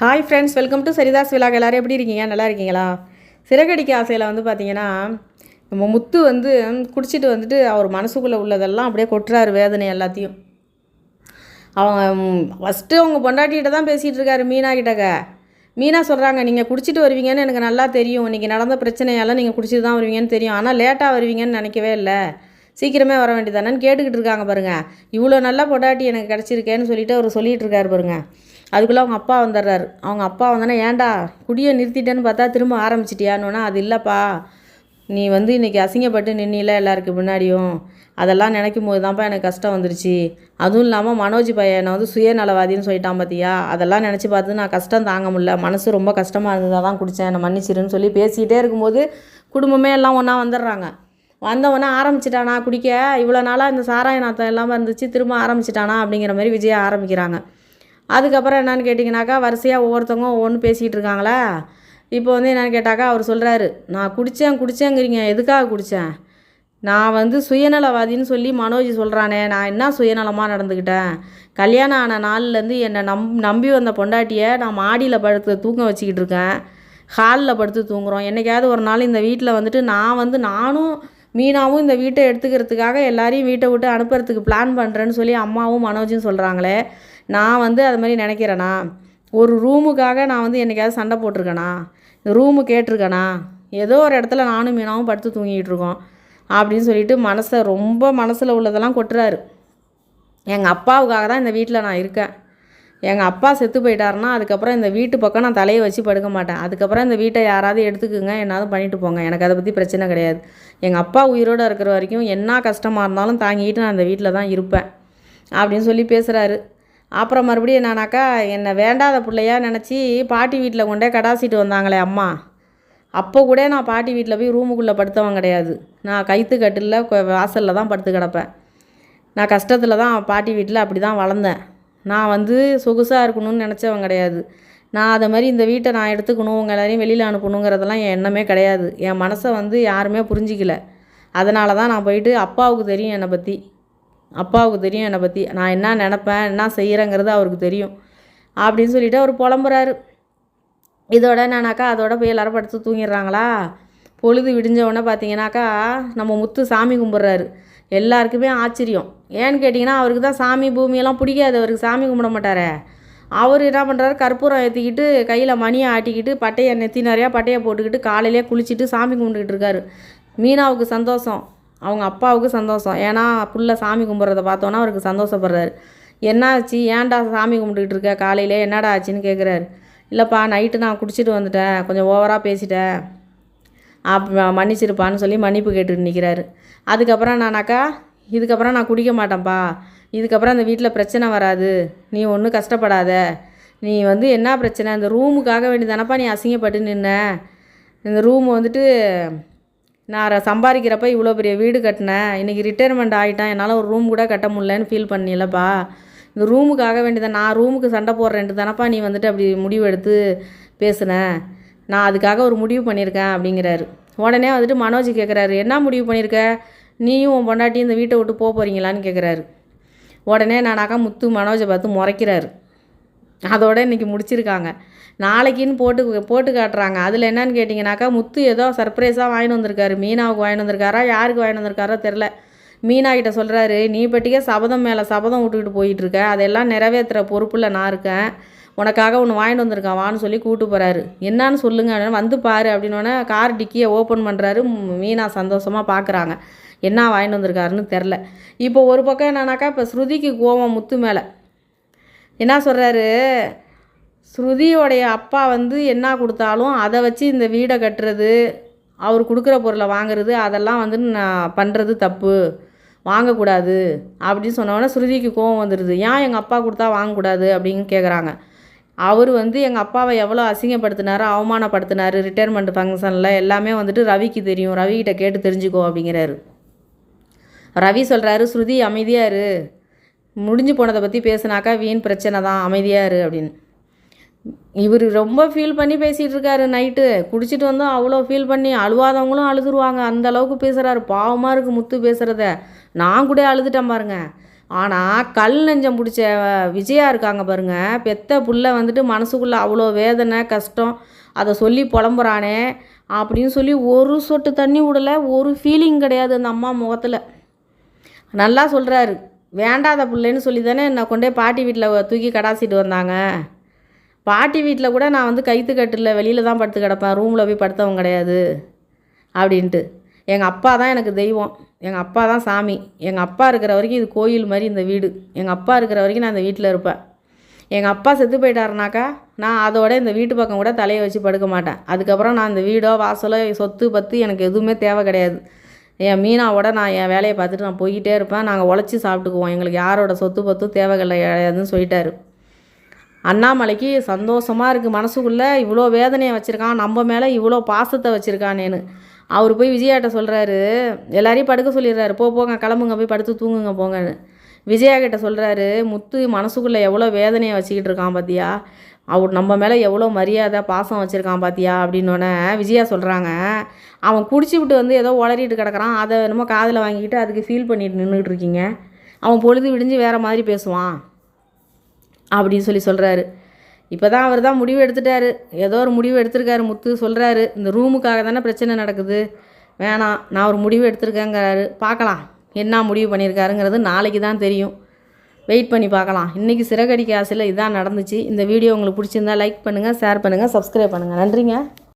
Hi friends welcome to Saritha's vlog எல்லோரும் எப்படி இருக்கீங்க? நல்லா இருக்கீங்களா? சிறகடிக்க ஆசையில் வந்து பார்த்தீங்கன்னா நம்ம முத்து வந்து குடிச்சிட்டு வந்துட்டு அவர் மனசுக்குள்ளே உள்ளதெல்லாம் அப்படியே கொட்டுறாரு வேதனை எல்லாத்தையும். அவங்க ஃபஸ்ட்டு அவங்க பொண்டாட்டிகிட்ட தான் பேசிகிட்டு இருக்காரு மீனா கிட்டக்க. மீனா சொல்கிறாங்க நீங்கள் குடிச்சிட்டு வருவீங்கன்னு எனக்கு நல்லா தெரியும். இன்றைக்கி நடந்த பிரச்சனையெல்லாம் நீங்கள் குடிச்சிட்டு தான் வருவீங்கன்னு தெரியும். ஆனால் லேட்டாக வருவீங்கன்னு நினைக்கவே இல்லை. சீக்கிரமே வர வேண்டியதானு கேட்டுக்கிட்டு இருக்காங்க பாருங்கள் இவ்வளோ நல்ல பொண்டாட்டி எனக்கு கிடச்சிருக்கேன்னு சொல்லிட்டு அவர் சொல்லிகிட்டு இருக்காரு பாருங்கள் அதுக்குள்ளே அவங்க அப்பா வந்துடுறாரு. அவங்க அப்பா வந்தோன்னே ஏன்டா குடியை நிறுத்திட்டேன்னு பார்த்தா திரும்ப ஆரம்பிச்சிட்டியான்னு? அது இல்லைப்பா. நீ வந்து இன்றைக்கி அசிங்கப்பட்டு நின்னில எல்லாருக்கு முன்னாடியும். அதெல்லாம் நினைக்கும் போது தான்ப்பா எனக்கு கஷ்டம் வந்துருச்சு. அதுவும் இல்லாமல் மனோஜ் பையனை வந்து சுயநலவாதின்னு சொல்லிட்டான் பார்த்தியா அதெல்லாம் நினச்சி பார்த்து நான் கஷ்டம் தாங்க முடியல. மனசு ரொம்ப கஷ்டமாக இருந்ததாக தான் குடித்தேன் என்னை மன்னிச்சிருன்னு சொல்லி பேசிக்கிட்டே இருக்கும்போது குடும்பமே எல்லாம் ஒன்றா வந்துடுறாங்க. வந்தவொடனே ஆரம்பிச்சிட்டானா குடிக்க? இவ்வளோ நாளாக இந்த சாராய நாத்தம் இல்லாமல் இருந்துச்சு. திரும்ப ஆரம்பிச்சிட்டானா அப்படிங்கிற மாதிரி விஜயா ஆரம்பிக்கிறாங்க. அதுக்கப்புறம் என்னென்னு கேட்டிங்கனாக்கா வரிசையாக ஒவ்வொருத்தவங்க ஒவ்வொன்று பேசிகிட்டு இருக்காங்களா? இப்போ வந்து என்னன்னு கேட்டாக்கா அவர் சொல்கிறாரு நான் குடித்தேன் குடித்தேங்கிறீங்க எதுக்காக குடித்தேன் நான் வந்து சுயநலவாதின்னு சொல்லி மனோஜ் சொல்கிறானே நான் என்ன சுயநலமாக நடந்துக்கிட்டேன்? கல்யாணம் ஆன நாள்லேருந்து என்னை நம் நம்பி வந்த பொண்டாட்டியை நான் மாடியில் படுத்து தூங்க வச்சுக்கிட்டு இருக்கேன். ஹாலில் படுத்து தூங்குகிறோம் என்றைக்காவது ஒரு நாள் இந்த வீட்டில் வந்துட்டு நான் வந்து நானும் மீனாவும் இந்த வீட்டை எடுத்துக்கிறதுக்காக எல்லாரையும் வீட்டை விட்டு அனுப்புறதுக்கு பிளான் பண்ணுறேன்னு சொல்லி அம்மாவும் மனோஜும் சொல்கிறாங்களே நான் வந்து அது மாதிரி நினைக்கிறேனா ஒரு ரூமுக்காக நான் வந்து என்றைக்காவது சண்டை போட்டிருக்கேனா இந்த ரூமு கேட்டிருக்கேனா ஏதோ ஒரு இடத்துல நானும் மீனாவும் படுத்து தூங்கிட்டு இருக்கோம் அப்படின்னு சொல்லிட்டு மனசை ரொம்ப மனசில் உள்ளதெல்லாம் கொட்டுறாரு. எங்கள் அப்பாவுக்காக தான் இந்த வீட்டில் நான் இருக்கேன். எங்கள் அப்பா செத்து போயிட்டாருன்னா அதுக்கப்புறம் இந்த வீட்டு பக்கம் நான் தலையை வச்சு படுக்க மாட்டேன். அதுக்கப்புறம் இந்த வீட்டை யாராவது எடுத்துக்குங்க என்னாவது பண்ணிட்டு போங்க. எனக்கு அதை பற்றி பிரச்சனை கிடையாது. எங்கள் அப்பா உயிரோடு இருக்கிற வரைக்கும் என்ன கஷ்டமாக இருந்தாலும் தாங்கிட்டு நான் இந்த வீட்டில் தான் இருப்பேன் அப்படின்னு சொல்லி பேசுகிறாரு அப்புறம் மறுபடியும் என்னன்னாக்கா என்னை வேண்டாத பிள்ளையா நினச்சி பாட்டி வீட்டில் கொண்டே கடாசிட்டு வந்தாங்களே அம்மா. அப்போ கூட நான் பாட்டி வீட்டில் போய் ரூமுக்குள்ளே படுத்தவன் கிடையாது. நான் கைத்து கட்டில் வாசலில் தான் படுத்து கிடப்பேன். நான் கஷ்டத்தில் தான் பாட்டி வீட்டில் அப்படி தான் வளர்ந்தேன். நான் வந்து சொகுசாக இருக்கணும்னு நினச்சவன் கிடையாது. நான் அதை மாதிரி இந்த வீட்டை நான் எடுத்துக்கணும் உங்கள் எல்லாரையும் வெளியில் அனுப்பணுங்கிறதெல்லாம் என் எண்ணமே கிடையாது. என் மனசை வந்து யாருமே புரிஞ்சிக்கல. அதனால தான் நான் போயிட்டு அப்பாவுக்கு தெரியும் என்னை பற்றி அப்பாவுக்கு தெரியும் என்னை பற்றி நான் என்ன நினப்பேன் என்ன செய்கிறேங்கிறது அவருக்கு தெரியும். அப்படின்னு சொல்லிட்டு அவர் புலம்புறாரு. இதோட என்னன்னாக்கா அதோட போய் எல்லாரும் படுத்து தூங்கிடுறாங்களா? பொழுது விடிஞ்ச உடனே பார்த்தீங்கன்னாக்கா நம்ம முத்து சாமி கும்பிட்றாரு. எல்லாருக்குமே ஆச்சரியம். ஏன்னு கேட்டிங்கன்னா அவருக்கு தான் சாமி பூமியெல்லாம் பிடிக்காது. அவருக்கு சாமி கும்பிட மாட்டாரே. அவர் என்ன பண்ணுறாரு கற்பூரம் ஏற்றிக்கிட்டு கையில் மணியை ஆட்டிக்கிட்டு பட்டையை நெத்தி நிறையா பட்டையை போட்டுக்கிட்டு காலையிலே குளிச்சுட்டு சாமி கும்பிட்டுக்கிட்டு இருக்காரு. மீனாவுக்கு சந்தோஷம். அவங்க அப்பாவுக்கு சந்தோஷம். ஏன்னா புள்ள சாமி கும்பிட்றத பார்த்தோன்னா அவருக்கு சந்தோஷப்படுறாரு. என்ன ஆச்சு? ஏன்டா சாமி கும்பிட்டுக்கிட்டு இருக்க? காலையிலே என்னடா ஆச்சுன்னு கேட்குறாரு இல்லைப்பா நைட்டு நான் குடிச்சிட்டு வந்துட்டேன். கொஞ்சம் ஓவராக பேசிட்டேன். அப் மன்னிச்சிருப்பான்னு சொல்லி மன்னிப்பு கேட்டுட்டு நிற்கிறாரு அதுக்கப்புறம் நானாக்கா இதுக்கப்புறம் நான் குடிக்க மாட்டேன்ப்பா. இதுக்கப்புறம் அந்த வீட்டில் பிரச்சனை வராது. நீ ஒன்றும் கஷ்டப்படாத. நீ வந்து என்ன பிரச்சனை? இந்த ரூமுக்காக வேண்டி தானப்பா நீ அசிங்கப்பட்டு நின்ன. இந்த ரூம் வந்துட்டு நான் சம்பாதிக்கிறப்ப இவ்வளோ பெரிய வீடு கட்டினேன். இன்றைக்கி ரிட்டையர்மெண்ட் ஆகிட்டேன் என்னால் ஒரு ரூம் கூட கட்ட முடியலன்னு ஃபீல் பண்ணிலப்பா இந்த ரூமுக்காக வேண்டியதை நான் ரூமுக்கு சண்டை போடுறேன்ட்டு தானப்பா நீ வந்துட்டு அப்படி முடிவு எடுத்து பேசுனேன் நான் அதுக்காக ஒரு முடிவு பண்ணியிருக்கேன் அப்படிங்கிறாரு. உடனே வந்துட்டு மனோஜ் கேட்குறாரு என்ன முடிவு பண்ணியிருக்க? நீயும் உன் பொண்டாட்டியும் இந்த வீட்டை விட்டு போக போகிறீங்களான்னு கேட்குறாரு உடனே நானாக்கா முத்து மனோஜை பார்த்து முறைக்கிறாரு. அதோட இன்றைக்கி முடிச்சிருக்காங்க. நாளைக்குன்னு போட்டு போட்டு காட்டுறாங்க. அதில் என்னன்னு கேட்டிங்கனாக்கா முத்து ஏதோ சர்ப்ரைஸாக வாங்கிட்டு வந்திருக்காரு. மீனாவுக்கு வாங்கிட்டு வந்திருக்காரா யாருக்கு வாங்கிட்டு வந்திருக்காரோ தெரில மீனா கிட்ட சொல்கிறாரு நீ பட்டிக்கே சபதம் மேலே சபதம் விட்டுக்கிட்டு போயிட்டு இருக்க அதெல்லாம் நிறைவேற்றுற பொறுப்பில் நான் இருக்கேன். உனக்காக ஒன்று வாங்கிட்டு வந்திருக்கான். வான்னு சொல்லி கூட்டு போகிறாரு என்னான்னு சொல்லுங்க. வந்து பாரு அப்படின்னோடனே கார் டிக்கியை ஓப்பன் பண்ணுறாரு மீனா சந்தோஷமாக பார்க்குறாங்க என்ன வாங்கிட்டு வந்திருக்காருன்னு தெரில இப்போ ஒரு பக்கம் என்னன்னாக்கா இப்போ ஸ்ருதிக்கு கோவம் முத்து மேலே. என்ன சொல்கிறாரு ஸ்ருதியோடைய அப்பா வந்து என்ன கொடுத்தாலும் அதை வச்சு இந்த வீடை கட்டுறது அவர் கொடுக்குற பொருளை வாங்குறது அதெல்லாம் வந்து நான் பண்ணுறது தப்பு. வாங்கக்கூடாது அப்படின்னு சொன்னோடனே ஸ்ருதிக்கு கோவம் வந்துடுது ஏன் எங்கள் அப்பா கொடுத்தா வாங்கக்கூடாது? அப்படின்னு கேட்குறாங்க அவர் வந்து எங்கள் அப்பாவை எவ்வளோ அசிங்கப்படுத்தினாரு அவமானப்படுத்தினாரு ரிட்டையர்மெண்ட் ஃபங்க்ஷனில் எல்லாமே வந்துட்டு ரவிக்கு தெரியும். ரவிக்கிட்ட கேட்டு தெரிஞ்சுக்கோ அப்படிங்கிறாரு. ரவி சொல்கிறாரு ஸ்ருதி அமைதியாக இரு. முடிஞ்சு போனதை பற்றி பேசுனாக்கா வீண் பிரச்சனை தான் அமைதியாக இரு அப்படின்னு. இவர் ரொம்ப ஃபீல் பண்ணி பேசிகிட்டு இருக்காரு நைட்டு குடிச்சிட்டு வந்தோம் அவ்வளோ ஃபீல் பண்ணி அழுவாதவங்களும் அழுதுருவாங்க. அந்த அளவுக்கு பேசுகிறாரு பாவமாக இருக்குது முத்து பேசுகிறத நான் கூட அழுதுட்டேன் பாருங்க. ஆனால் கல் நெஞ்சம் பிடிச்ச விஜயா இருக்காங்க பாருங்க. பெத்த புள்ள வந்துட்டு மனசுக்குள்ளே அவ்வளோ வேதனை கஷ்டம். அதை சொல்லி புலம்புறானே அப்படின்னு சொல்லி ஒரு சொட்டு தண்ணி விடலை. ஒரு ஃபீலிங் கிடையாது அந்த அம்மா முகத்தில். நல்லா சொல்கிறாரு வேண்டாத பிள்ளைன்னு சொல்லி தானே என்னை கொண்டே பாட்டி வீட்டில் தூக்கி கடாசிட்டு வந்தாங்க. பாட்டி வீட்டில் கூட நான் வந்து கைத்து கட்டில் வெளியில் தான் படுத்து கிடப்பேன் ரூமில் போய் படுத்தவங்க கிடையாது அப்படின்ட்டு. எங்கள் அப்பா தான் எனக்கு தெய்வம். எங்கள் அப்பா தான் சாமி. எங்கள் அப்பா இருக்கிற வரைக்கும் இது கோயில் மாதிரி இந்த வீடு. எங்கள் அப்பா இருக்கிற வரைக்கும் நான் இந்த வீட்டில் இருப்பேன். எங்கள் அப்பா செத்து போயிட்டாருனாக்கா நான் அதோட இந்த வீட்டு பக்கம் கூட தலையை வச்சு படுக்க மாட்டேன். அதுக்கப்புறம் நான் இந்த வீடோ வாசலோ சொத்து பத்து எனக்கு எதுவுமே தேவை கிடையாது. என் மீனாவோட நான் என் வேலையை பார்த்துட்டு நான் போய்கிட்டே இருப்பேன். நாங்கள் உழைச்சி சாப்பிட்டுக்குவோம். எங்களுக்கு யாரோட சொத்து பத்தும் தேவை கிடையாதுன்னு சொல்லிட்டாரு. அண்ணாமலைக்கு சந்தோஷமாக இருக்குது மனசுக்குள்ளே இவ்வளோ வேதனையை வச்சுருக்கான். நம்ம மேலே இவ்வளோ பாசத்தை வச்சுருக்கானேன்னு. அவர் போய் விஜயாட்ட சொல்கிறாரு எல்லாரையும் படுக்க சொல்லிடுறாரு. போ போங்க. கிளம்புங்க. போய் படுத்து தூங்குங்க போங்கன்னு. விஜயா கிட்ட சொல்கிறாரு முத்து மனசுக்குள்ளே எவ்வளோ வேதனையை வச்சுக்கிட்டு இருக்கான் பார்த்தியா அவர் நம்ம மேலே எவ்வளோ மரியாதை பாசம் வச்சுருக்கான் பார்த்தியா அப்படின்னோடனே விஜயா சொல்கிறாங்க அவன் குடிச்சு விட்டு வந்து ஏதோ உளறிட்டு கிடக்கிறான். அதை என்னமோ காதில் வாங்கிட்டு அதுக்கு ஃபீல் பண்ணிட்டு நின்றுட்டு இருக்கீங்க. அவன் பொழுது விடிஞ்சு வேறு மாதிரி பேசுவான் அப்படின்னு சொல்லி சொல்கிறாரு இப்போ தான் அவர் தான் முடிவு எடுத்துட்டாரு. ஏதோ ஒரு முடிவு எடுத்திருக்காரு முத்து. சொல்கிறாரு இந்த ரூமுக்காக தானே பிரச்சனை நடக்குது. வேணாம் நான் ஒரு முடிவு எடுத்திருக்கேங்கிறாரு. பார்க்கலாம். என்ன முடிவு பண்ணியிருக்காருங்கிறது நாளைக்கு தான் தெரியும். வெயிட் பண்ணி பார்க்கலாம். இன்றைக்கி சிறகடிக்க ஆசையில் இதான் நடந்துச்சு. இந்த வீடியோ உங்களுக்கு பிடிச்சிருந்தா லைக் பண்ணுங்கள் ஷேர் பண்ணுங்கள் சப்ஸ்கிரைப் பண்ணுங்கள் நன்றிங்க.